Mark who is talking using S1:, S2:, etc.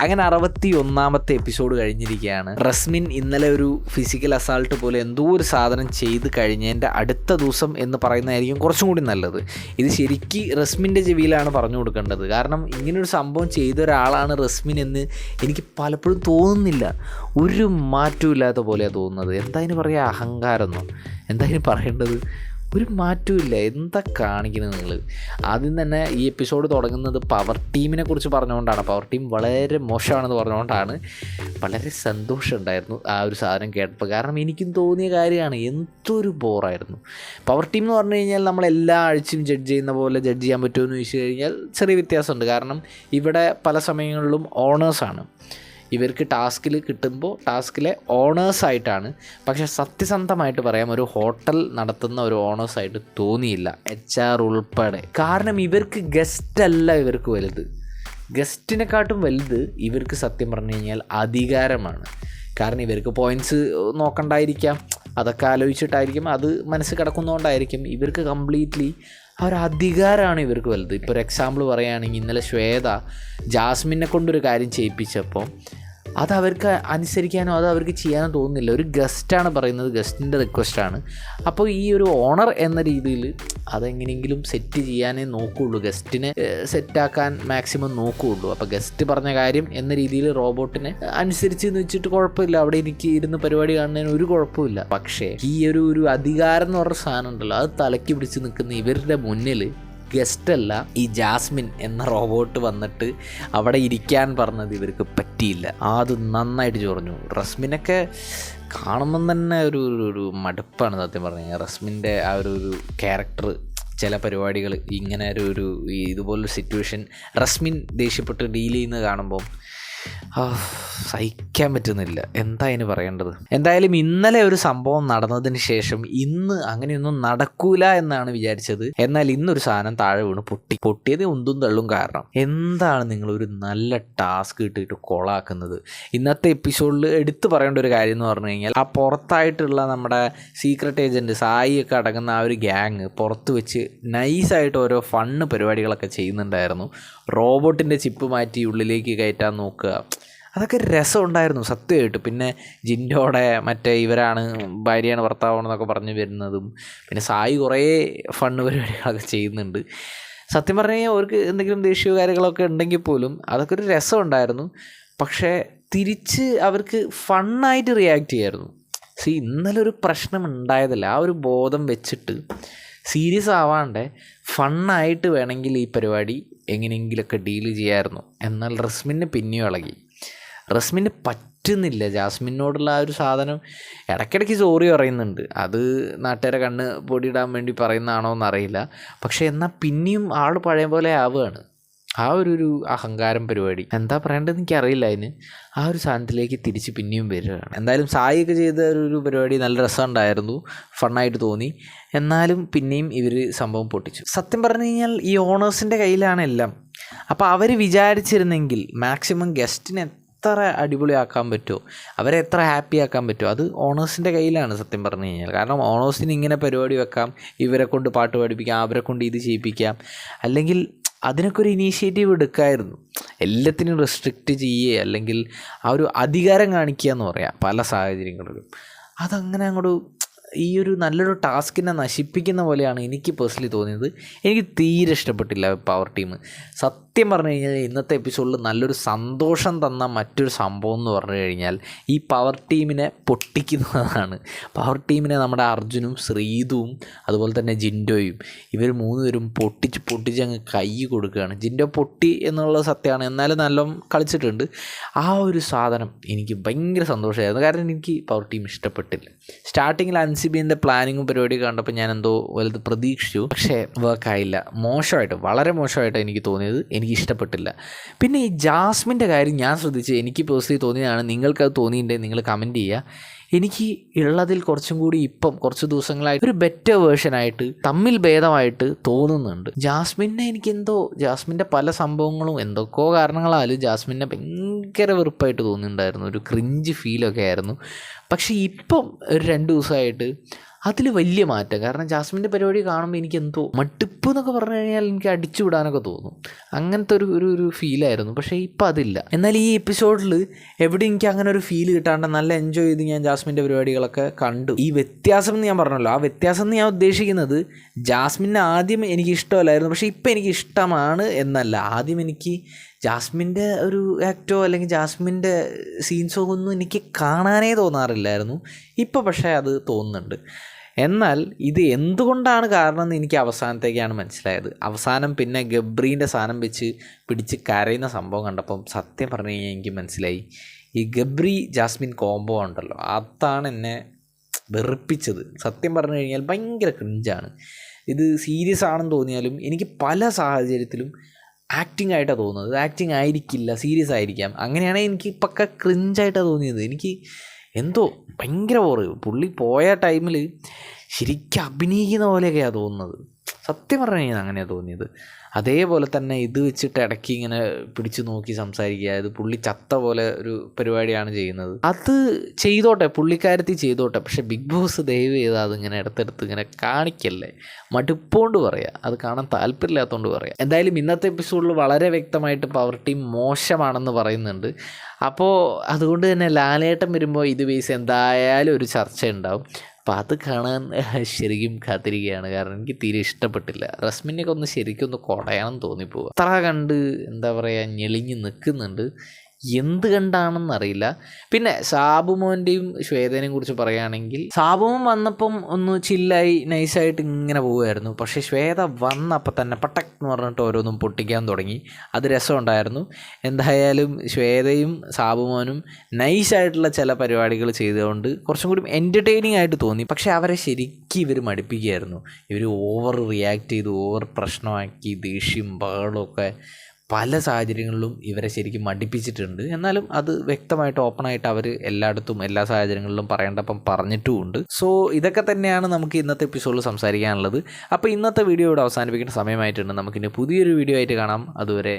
S1: അങ്ങനെ അറുപത്തി ഒന്നാമത്തെ എപ്പിസോഡ് കഴിഞ്ഞിരിക്കുകയാണ്. റസ്മിൻ ഇന്നലെ ഒരു ഫിസിക്കൽ അസാൾട്ട് പോലെ എന്തോ ഒരു സാധനം ചെയ്ത് കഴിഞ്ഞതിന്റെ അടുത്ത ദിവസം എന്ന് പറയുന്നതായിരിക്കും കുറച്ചും കൂടി നല്ലത്. ഇത് ശരിക്ക് റസ്മിന്റെ ചെവിയിലാണ് പറഞ്ഞു കൊടുക്കേണ്ടത്. കാരണം ഇങ്ങനൊരു സംഭവം ചെയ്ത ഒരാളാണ് റസ്മിൻ എന്ന് എനിക്ക് പലപ്പോഴും തോന്നുന്നില്ല. ഒരു മാറ്റവും ഇല്ലാത്ത പോലെയാണ് തോന്നുന്നത്. എന്താ ഇതിന് പറയുക അഹങ്കാരമെന്നോ എന്തായാലും പറയേണ്ടത്? ഒരു മാറ്റമില്ല എന്താ കാണിക്കുന്നത് നിങ്ങൾ? ആദ്യം തന്നെ ഈ എപ്പിസോഡ് തുടങ്ങുന്നത് പവർ ടീമിനെ കുറിച്ച് പറഞ്ഞുകൊണ്ടാണ്. പവർ ടീം വളരെ മോശമാണെന്ന് പറഞ്ഞുകൊണ്ടാണ്. വളരെ സന്തോഷമുണ്ടായിരുന്നു ആ ഒരു സാധനം കേട്ടപ്പോൾ. കാരണം എനിക്കും തോന്നിയ കാര്യമാണ് എന്തൊരു ബോറായിരുന്നു പവർ ടീം എന്ന് പറഞ്ഞു കഴിഞ്ഞാൽ നമ്മൾ എല്ലാ ആഴ്ചയും ജഡ്ജ് ചെയ്യുന്ന പോലെ ജഡ്ജ് ചെയ്യാൻ പറ്റുമെന്ന് ചോദിച്ചു കഴിഞ്ഞാൽ ചെറിയ വ്യത്യാസമുണ്ട്. കാരണം ഇവിടെ പല സമയങ്ങളിലും ഓണേഴ്സാണ് ഇവർക്ക് ടാസ്കിൽ കിട്ടുമ്പോൾ ടാസ്കിലെ ഓണേഴ്സായിട്ടാണ് പക്ഷേ സത്യസന്ധമായിട്ട് പറയാം ഒരു ഹോട്ടൽ നടത്തുന്ന ഒരു ഓണേഴ്സായിട്ട് തോന്നിയില്ല. എച്ച് ആർ ഉൾപ്പെടെ. കാരണം ഇവർക്ക് ഗസ്റ്റ് അല്ല ഇവർക്ക് വലുത്. ഗസ്റ്റിനെക്കാട്ടും വലുത് ഇവർക്ക് സത്യം പറഞ്ഞു കഴിഞ്ഞാൽ അധികാരമാണ്. കാരണം ഇവർക്ക് പോയിന്റ്സ് നോക്കണ്ടായിരിക്കാം. അതൊക്കെ ആലോചിച്ചിട്ടായിരിക്കും. അത് മനസ്സ് കിടക്കുന്നതുകൊണ്ടായിരിക്കും ഇവർക്ക് കംപ്ലീറ്റ്ലി ആ ഒരു അധികാരമാണ് ഇവർക്ക് വലുത്. ഇപ്പോൾ ഒരു എക്സാമ്പിൾ പറയുകയാണെങ്കിൽ ഇന്നലെ ശ്വേത ജാസ്മിനെ കൊണ്ടൊരു കാര്യം ചെയ്യിപ്പിച്ചപ്പോൾ അത് അവർക്ക് അനുസരിക്കാനോ അത് അവർക്ക് ചെയ്യാനോ തോന്നുന്നില്ല. ഒരു ഗസ്റ്റാണ് പറയുന്നത് ഗസ്റ്റിന്റെ റിക്വസ്റ്റാണ്. അപ്പോൾ ഈ ഒരു ഓണർ എന്ന രീതിയിൽ അതെങ്ങനെയെങ്കിലും സെറ്റ് ചെയ്യാനേ നോക്കുകയുള്ളൂ ഗസ്റ്റിനെ സെറ്റാക്കാൻ മാക്സിമം നോക്കുകയുള്ളൂ അപ്പോൾ ഗസ്റ്റ് പറഞ്ഞ കാര്യം എന്ന രീതിയിൽ റോബോട്ടിനെ അനുസരിച്ച് എന്ന് വെച്ചിട്ട് കുഴപ്പമില്ല. അവിടെ എനിക്ക് ഇരുന്ന് പരിപാടി കാണുന്നതിന് ഒരു കുഴപ്പമില്ല. പക്ഷേ ഈ ഒരു ഒരു അധികാരം എന്ന് പറഞ്ഞ സാധനം ഉണ്ടല്ലോ അത് തലക്കി പിടിച്ച് നിൽക്കുന്ന ഇവരുടെ മുന്നിൽ ഗസ്റ്റ് അല്ല ഈ ജാസ്മിൻ എന്ന റോബോട്ട് വന്നിട്ട് അവിടെ ഇരിക്കാൻ പറഞ്ഞത് ഇവർക്ക് പറ്റിയില്ല. അത് നന്നായിട്ട് ചൊറഞ്ഞു. റസ്മിനൊക്കെ കാണുമ്പം തന്നെ ഒരു ഒരു- മടുപ്പാണ് സത്യം പറഞ്ഞു റസ്മിന്റെ ആ ഒരു ഒരു ക്യാരക്ടർ ചില പരിപാടികൾ ഇങ്ങനെ ഒരു ഒരു ഇതുപോലൊരു സിറ്റുവേഷൻ റസ്മിൻ ദേഷ്യപ്പെട്ട് ഡീൽ ചെയ്യുന്നത് കാണുമ്പോൾ സഹിക്കാൻ പറ്റുന്നില്ല. എന്താ അതിന് പറയേണ്ടത്? എന്തായാലും ഇന്നലെ ഒരു സംഭവം നടന്നതിന് ശേഷം ഇന്ന് അങ്ങനെയൊന്നും നടക്കൂല എന്നാണ് വിചാരിച്ചത്. എന്നാൽ ഇന്നൊരു സാധനം താഴെ വീണ് പൊട്ടി. പൊട്ടിയത് ഉന്തും തള്ളും കാരണം. എന്താണ് നിങ്ങൾ ഒരു നല്ല ടാസ്ക് ഇട്ടിട്ട് കൊളാക്കുന്നത്? ഇന്നത്തെ എപ്പിസോഡിൽ എടുത്തു പറയേണ്ട ഒരു കാര്യം എന്ന് പറഞ്ഞു കഴിഞ്ഞാൽ ആ പുറത്തായിട്ടുള്ള നമ്മുടെ സീക്രട്ട് ഏജന്റ് ഒക്കെ അടങ്ങുന്ന ആ ഒരു ഗ്യാങ് പുറത്ത് വെച്ച് നൈസായിട്ട് ഓരോ ഫണ്ണ് പരിപാടികളൊക്കെ ചെയ്യുന്നുണ്ടായിരുന്നു. റോബോട്ടിന്റെ ചിപ്പ് മാറ്റി ഉള്ളിലേക്ക് കയറ്റാൻ നോക്കുക. അതൊക്കെ രസമുണ്ടായിരുന്നു സത്യമായിട്ട്. പിന്നെ ജിൻഡോടെ മറ്റേ ഇവരാണ് ഭാര്യയാണ് ഭർത്താവാണെന്നൊക്കെ പറഞ്ഞു വരുന്നതും പിന്നെ സായി കുറേ ഫണ്ണ് പരിപാടികളൊക്കെ ചെയ്യുന്നുണ്ട്. സത്യം പറഞ്ഞു കഴിഞ്ഞാൽ അവർക്ക് എന്തെങ്കിലും ദേഷ്യ കാര്യങ്ങളൊക്കെ ഉണ്ടെങ്കിൽ പോലും അതൊക്കെ ഒരു രസമുണ്ടായിരുന്നു. പക്ഷേ തിരിച്ച് അവർക്ക് ഫണ്ണായിട്ട് റിയാക്ട് ചെയ്യായിരുന്നു. സി ഇന്നലെ ഒരു പ്രശ്നം ഉണ്ടായതല്ല ആ ഒരു ബോധം വെച്ചിട്ട് സീരിയസ് ആവാണ്ട് ഫണ്ണായിട്ട് വേണമെങ്കിൽ ഈ പരിപാടി എങ്ങനെയെങ്കിലുമൊക്കെ ഡീൽ ചെയ്യാമായിരുന്നു എന്നാൽ റസ്മിന് പിന്നെയും ഇളകി. റസ്മിന് പറ്റുന്നില്ല. ജാസ്മിനോടുള്ള ആ ഒരു സാധനം ഇടയ്ക്കിടയ്ക്ക് സോറി പറയുന്നുണ്ട്. അത് നാട്ടുകാരെ കണ്ണ് പൊടിയിടാൻ വേണ്ടി പറയുന്നതാണോ എന്നറിയില്ല. പക്ഷേ എന്നാൽ പിന്നെയും ആൾ പഴയ പോലെ ആവുകയാണ്. ആ ഒരു ഒരു അഹങ്കാരം പരിപാടി. എന്താ പറയേണ്ടത് എനിക്ക് അറിയില്ല അതിന്. ആ ഒരു സാധനത്തിലേക്ക് തിരിച്ച് പിന്നെയും വരികയാണ്. എന്തായാലും സായിയൊക്കെ ചെയ്ത ഒരു ഒരു പരിപാടി നല്ല രസമുണ്ടായിരുന്നു. ഫണ്ണായിട്ട് തോന്നി. എന്നാലും പിന്നെയും ഇവർ സംഭവം പൊട്ടിച്ചു. സത്യം പറഞ്ഞു കഴിഞ്ഞാൽ ഈ ഓണേഴ്സിന്റെ കയ്യിലാണ് എല്ലാം. അപ്പോൾ അവർ വിചാരിച്ചിരുന്നെങ്കിൽ മാക്സിമം ഗസ്റ്റിനെ എത്ര അടിപൊളിയാക്കാൻ പറ്റുമോ അവരെ എത്ര ഹാപ്പി ആക്കാൻ പറ്റുമോ അത് ഓണേഴ്സിന്റെ കയ്യിലാണ് സത്യം പറഞ്ഞു കഴിഞ്ഞാൽ. കാരണം ഓണേഴ്സിന് ഇങ്ങനെ പരിപാടി വെക്കാം ഇവരെ കൊണ്ട് പാട്ട് പഠിപ്പിക്കാം അവരെ കൊണ്ട് ഇത് ചെയ്യിപ്പിക്കാം. അല്ലെങ്കിൽ അതിനൊക്കെ ഒരു ഇനീഷ്യേറ്റീവ് എടുക്കായിരുന്നു. എല്ലാത്തിനും റെസ്ട്രിക്റ്റ് ചെയ്യുക അല്ലെങ്കിൽ ആ ഒരു അധികാരം കാണിക്കുക എന്ന് പറയാം പല സാഹചര്യങ്ങളിലും. അതങ്ങനെ അങ്ങോട്ട് ഈ ഒരു നല്ലൊരു ടാസ്കിനെ നശിപ്പിക്കുന്ന പോലെയാണ് എനിക്ക് പേഴ്സണലി തോന്നിയത്. എനിക്ക് തീരെ ഇഷ്ടപ്പെട്ടില്ല പവർ ടീം സത്യം പറഞ്ഞു കഴിഞ്ഞാൽ ഇന്നത്തെ എപ്പിസോഡിൽ നല്ലൊരു സന്തോഷം തന്ന മറ്റൊരു സംഭവം എന്ന് പറഞ്ഞു കഴിഞ്ഞാൽ ഈ പവർ ടീമിനെ പൊട്ടിക്കുന്നതാണ്. പവർ ടീമിനെ നമ്മുടെ അർജുനും ശ്രീതുവും അതുപോലെ തന്നെ ജിൻഡോയും ഇവർ മൂന്നുപേരും പൊട്ടിച്ച് പൊട്ടിച്ച് അങ്ങ് കൈ കൊടുക്കുകയാണ്. ജിൻഡോ പൊട്ടി എന്നുള്ളത് സത്യമാണ്. എന്നാലും നല്ല കളിച്ചിട്ടുണ്ട്. ആ ഒരു സാധനം എനിക്ക് ഭയങ്കര സന്തോഷമായിരുന്നു. കാരണം എനിക്ക് പവർ ടീം ഇഷ്ടപ്പെട്ടില്ല. സ്റ്റാർട്ടിങ്ങിൽ അൻസിബിന്റെ പ്ലാനിങ്ങും പരിപാടി കണ്ടപ്പോൾ ഞാൻ എന്തോ വലുത് പ്രതീക്ഷിച്ചു. പക്ഷേ വർക്കായില്ല മോശമായിട്ട് വളരെ മോശമായിട്ട് എനിക്ക് തോന്നിയത്. എനിക്ക് ഇഷ്ടപ്പെട്ടില്ല. പിന്നെ ഈ ജാസ്മിന്റെ കാര്യം ഞാൻ ശ്രദ്ധിച്ച് എനിക്ക് പേഴ്സണലി തോന്നിയതാണ് നിങ്ങൾക്കത് തോന്നിയിട്ടുണ്ടെങ്കിൽ നിങ്ങൾ കമന്റ് ചെയ്യുക. എനിക്ക് ഉള്ളതിൽ കുറച്ചും കൂടി ഇപ്പം കുറച്ച് ദിവസങ്ങളായി ഒരു ബെറ്റർ വേർഷനായിട്ട് തമ്മിൽ ഭേദമായിട്ട് തോന്നുന്നുണ്ട്. ജാസ്മിനെ എനിക്ക് എന്തോ ജാസ്മിന്റെ പല സംഭവങ്ങളും എന്തൊക്കെയോ കാരണങ്ങളാലും ജാസ്മിനെ ഭയങ്കര വെറുപ്പായിട്ട് തോന്നിയിട്ടുണ്ടായിരുന്നു ഒരു ക്രിഞ്ച് ഫീലൊക്കെ ആയിരുന്നു. പക്ഷേ ഇപ്പം ഒരു രണ്ട് ദിവസമായിട്ട് അതിൽ വലിയ മാറ്റം. കാരണം ജാസ്മിന്റെ പരിപാടി കാണുമ്പോൾ എനിക്ക് എന്തോ മട്ടിപ്പ് എന്നൊക്കെ പറഞ്ഞു കഴിഞ്ഞാൽ എനിക്ക് അടിച്ചു വിടാനൊക്കെ തോന്നും. അങ്ങനത്തെ ഒരു ഒരു ഒരു ഫീലായിരുന്നു പക്ഷേ ഇപ്പം അതില്ല. എന്നാൽ ഈ എപ്പിസോഡിൽ എവിടെ എനിക്ക് അങ്ങനെ ഒരു ഫീൽ കിട്ടാണ്ട് നല്ല എൻജോയ് ചെയ്ത് ഞാൻ ജാസ്മിന്റെ പരിപാടികളൊക്കെ കണ്ടു. ഈ വ്യത്യാസം എന്ന് ഞാൻ പറഞ്ഞല്ലോ ആ വ്യത്യാസം എന്ന് ഞാൻ ഉദ്ദേശിക്കുന്നത് ജാസ്മിൻ ആദ്യം എനിക്ക് ഇഷ്ടമല്ലായിരുന്നു പക്ഷേ ഇപ്പം എനിക്ക് ഇഷ്ടമാണ് എന്നല്ല. ആദ്യം എനിക്ക് ജാസ്മിന്റെ ഒരു ആക്റ്റോ അല്ലെങ്കിൽ ജാസ്മിന്റെ സീൻസോ ഒന്നും എനിക്ക് കാണാനേ തോന്നാറില്ലായിരുന്നു. ഇപ്പോൾ പക്ഷേ അത് തോന്നുന്നുണ്ട്. എന്നാൽ ഇത് എന്തുകൊണ്ടാണ് കാരണം എന്ന് എനിക്ക് അവസാനത്തേക്കാണ് മനസ്സിലായത്. അവസാനം പിന്നെ ഗബ്രീന്റെ സാധനം വെച്ച് പിടിച്ച് കരയുന്ന സംഭവം കണ്ടപ്പം സത്യം പറഞ്ഞു കഴിഞ്ഞാൽ എനിക്ക് മനസ്സിലായി. ഈ ഗബ്രി ജാസ്മിൻ കോംബോ ഉണ്ടല്ലോ അതാണ് എന്നെ വെറുപ്പിച്ചത്. സത്യം പറഞ്ഞു കഴിഞ്ഞാൽ ഭയങ്കര ക്രിഞ്ചാണ് ഇത് സീരിയസ് ആണെന്ന് തോന്നിയാലും എനിക്ക് പല സാഹചര്യത്തിലും ആക്ടിങ് ആയിട്ടാണ് തോന്നുന്നത്. ആക്ടിങ് ആയിരിക്കില്ല സീരിയസ് ആയിരിക്കാം. അങ്ങനെയാണെങ്കിൽ എനിക്ക് പക്ക ക്രിഞ്ചായിട്ടാണ് തോന്നിയത്. എനിക്ക് എന്തോ ഭയങ്കര ബോറ് പുള്ളി പോയ ടൈമിൽ ശരിക്കും അഭിനയിക്കുന്ന പോലെയൊക്കെയാണ് തോന്നുന്നത്. സത്യം പറഞ്ഞു കഴിഞ്ഞാൽ അങ്ങനെയാണ് തോന്നിയത്. അതേപോലെ തന്നെ ഇത് വെച്ചിട്ട് ഇടയ്ക്ക് ഇങ്ങനെ പിടിച്ചു നോക്കി സംസാരിക്കുക ഇത് പുള്ളി ചത്ത പോലെ ഒരു പരിപാടിയാണ് ചെയ്യുന്നത്. അത് ചെയ്തോട്ടെ പുള്ളിക്കാരത്തി ചെയ്തോട്ടെ പക്ഷെ ബിഗ് ബോസ് ദയവ് ചെയ്ത് അതിങ്ങനെ ഇടത്തെടുത്ത് ഇങ്ങനെ കാണിക്കല്ലേ? മടുപ്പോണ്ട് പറയാം അത് കാണാൻ താല്പര്യമില്ലാത്തതുകൊണ്ട് പറയാം. എന്തായാലും ഇന്നത്തെ എപ്പിസോഡിൽ വളരെ വ്യക്തമായിട്ട് പവർ ടീം മോശമാണെന്ന് പറയുന്നുണ്ട്. അപ്പോൾ അതുകൊണ്ട് തന്നെ ലാലേട്ടം വരുമ്പോൾ ഇത് ബേസ് എന്തായാലും ഒരു ചർച്ച ഉണ്ടാവും അപ്പോൾ അത് കാണാൻ ശരിക്കും കാത്തിരിക്കുകയാണ് കാരണം എനിക്ക് തീരെ ഇഷ്ടപ്പെട്ടില്ല. റസ്മിനൊക്കെ ഒന്ന് ശരിക്കും ഒന്ന് കുടയണം തോന്നിപ്പോവുക അത്ര കണ്ട് എന്താ പറയുക ഞെളിഞ്ഞ് നിൽക്കുന്നുണ്ട് എന്ത് കണ്ടാണെന്ന് അറിയില്ല. പിന്നെ സാബുമോന്റെയും ശ്വേതനെയും കുറിച്ച് പറയുകയാണെങ്കിൽ സാബുമോൻ വന്നപ്പം ഒന്ന് ചില്ലായി നൈസായിട്ട് ഇങ്ങനെ പോവുമായിരുന്നു. പക്ഷേ ശ്വേത വന്നപ്പോൾ തന്നെ പട്ടക് എന്ന് പറഞ്ഞിട്ട് ഓരോന്നും പൊട്ടിക്കാൻ തുടങ്ങി. അത് രസമുണ്ടായിരുന്നു. എന്തായാലും ശ്വേതയും സാബുമോനും നൈസായിട്ടുള്ള ചില പരിപാടികൾ ചെയ്തുകൊണ്ട് കുറച്ചും കൂടി എന്റർടൈനിങ് ആയിട്ട് തോന്നി. പക്ഷേ അവരെ ശരിക്കും ഇവർ മടുപ്പിക്കുകയായിരുന്നു. ഇവർ ഓവർ റിയാക്ട് ചെയ്ത് ഓവർ പ്രശ്നമാക്കി ദേഷ്യം ബഹളമൊക്കെ പല സാഹചര്യങ്ങളിലും ഇവരെ ശരിക്കും മടിപ്പിച്ചിട്ടുണ്ട്. എന്നാലും അത് വ്യക്തമായിട്ട് ഓപ്പണായിട്ട് അവർ എല്ലായിടത്തും എല്ലാ സാഹചര്യങ്ങളിലും പറയേണ്ടപ്പം പറഞ്ഞിട്ടുമുണ്ട്. സോ ഇതൊക്കെ തന്നെയാണ് നമുക്ക് ഇന്നത്തെ എപ്പിസോഡിൽ സംസാരിക്കാനുള്ളത്. അപ്പോൾ ഇന്നത്തെ വീഡിയോ ഇവിടെ അവസാനിപ്പിക്കേണ്ട സമയമായിട്ടുണ്ട്. നമുക്കിനി പുതിയൊരു വീഡിയോ ആയിട്ട് കാണാം. അതുവരെ